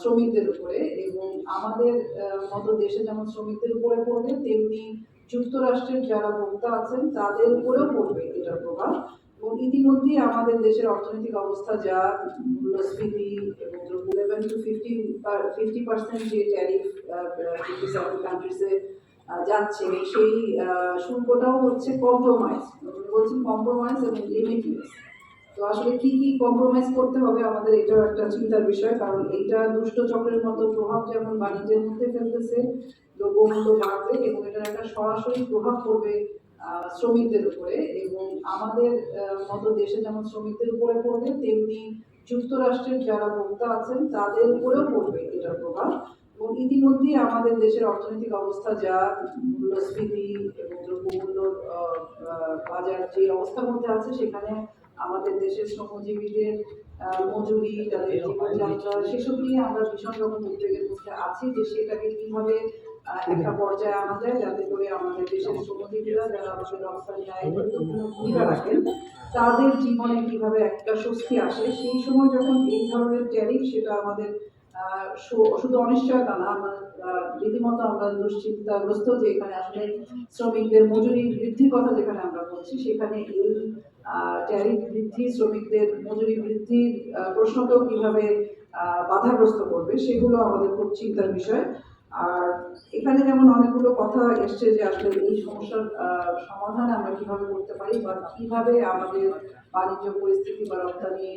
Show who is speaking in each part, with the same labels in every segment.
Speaker 1: শ্রমিকদের উপরে এবং আমাদের মতো দেশে যেমন শ্রমিকদের উপরে পড়বে, তেমনি যুক্তরাষ্ট্রের যারা ভোক্তা আছেন, তাদের উপরেও পড়বে এটার প্রভাব। এবং ইতিমধ্যে আমাদের দেশের অর্থনৈতিক অবস্থা যা, মূল্যস্ফীতি এবং eleven to fifty fifty percent যে ট্যারিফ ফিফটি সেভেন কান্ট্রিজে যাচ্ছে, সেই শুল্কটাও হচ্ছে কম্প্রোমাইজ বলছেন কম্প্রোমাইজ এবং লিমিটলেস তো আসলে কি কি কম্প্রোমাইজ করতে হবে আমাদের, এটাও একটা চিন্তার বিষয়। কারণ এইটা দুষ্ট চক্রের মতো প্রভাব যেমন বাণিজ্যের মধ্যে ফেলতেছে দ্রব্যমূল্য বাড়বে এবং এটার একটা সরাসরি প্রভাব পড়বে শ্রমিকদের উপরে। এবং আমাদের মতো দেশে যেমন শ্রমিকদের উপরে পড়বে, তেমনি যুক্তরাষ্ট্রের যারা ভোক্তা আছেন, তাদের উপরেও পড়বে এটার প্রভাব। এবং ইতিমধ্যে আমাদের দেশের অর্থনৈতিক অবস্থা যা, মূল্যস্ফীতি এবং দ্রব্যমূল্য বাজার যে অবস্থার মধ্যে আছে, সেখানে আমাদের দেশের শ্রমজীবীদের মজুরি, তাদের জীবনযাত্রা সেসব নিয়ে আমরা ভীষণ রকম উদ্বেগের মধ্যে আছি যে সেটাকে কীভাবে একটা পর্যায়ে আনা যায় যাতে করে আমাদের দেশের শ্রমজীবীরা যারা আমাদের রপ্তানি আয় ভূমিকা রাখেন তাদের জীবনে কীভাবে একটা স্বস্তি আসে, সেই সময় যখন এই ধরনের ট্যারিফ সেটা আমাদের শুধু অনিশ্চয়তা না, আমরা রীতিমতো আমরা দুশ্চিন্তাগ্রস্ত যে এখানে আসলে শ্রমিকদের মজুরি বৃদ্ধির কথা যেখানে আমরা বলছি, সেখানে এই ট্যারিফ বৃদ্ধি, শ্রমিকদের মজুরি বৃদ্ধির প্রশ্নকেও কীভাবে বাধাগ্রস্ত করবে, সেগুলো আমাদের খুব চিন্তার বিষয়। আর এখানে যেমন অনেকগুলো কথা এসছে যে আসলে এই সমস্যার সমাধান আমরা কীভাবে করতে পারি বা কীভাবে আমাদের বাণিজ্য পরিস্থিতি বা রপ্তানি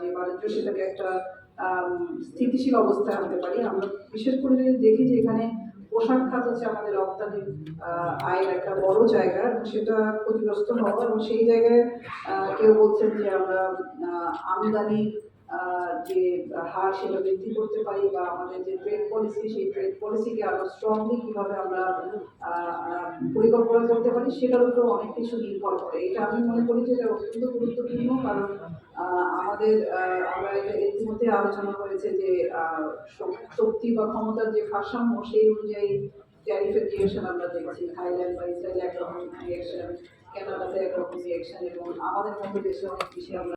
Speaker 1: যে বাণিজ্য, সেটাকে একটা স্থিতিশীল অবস্থায় আনতে পারি। আমরা বিশেষ করে যদি দেখি যে এখানে পোশাক খাত হচ্ছে আমাদের রপ্তানির আয়ের একটা বড় জায়গা সেটা ক্ষতিগ্রস্ত হওয়া এবং সেই জায়গায় কেউ বলছেন যে আমরা আমদানি যে হার সেটা বৃদ্ধি করতে পারি, বা আমাদের যে ট্রেড পলিসি সেই ট্রেড পলিসিকে আরও স্ট্রংলি কীভাবে আমরা পরিকল্পনা করতে পারি, সেটার উপর অনেক কিছু নির্ভর করে। এটা আমি মনে করি যে এটা অত্যন্ত গুরুত্বপূর্ণ, কারণ আমাদের আমরা আলোচনা হয়েছে যে শক্তি বা ক্ষমতার যে ভারসাম্য সেই অনুযায়ী ট্যারিফের রিয়েকশন আমরা দেখছি। থাইল্যান্ড বা ইসরায়েল একরকম রিয়েকশন ক্যানাডাতে একরকম রিয়েকশন এবং আমাদের মধ্যে দেশে অনেক বেশি আমরা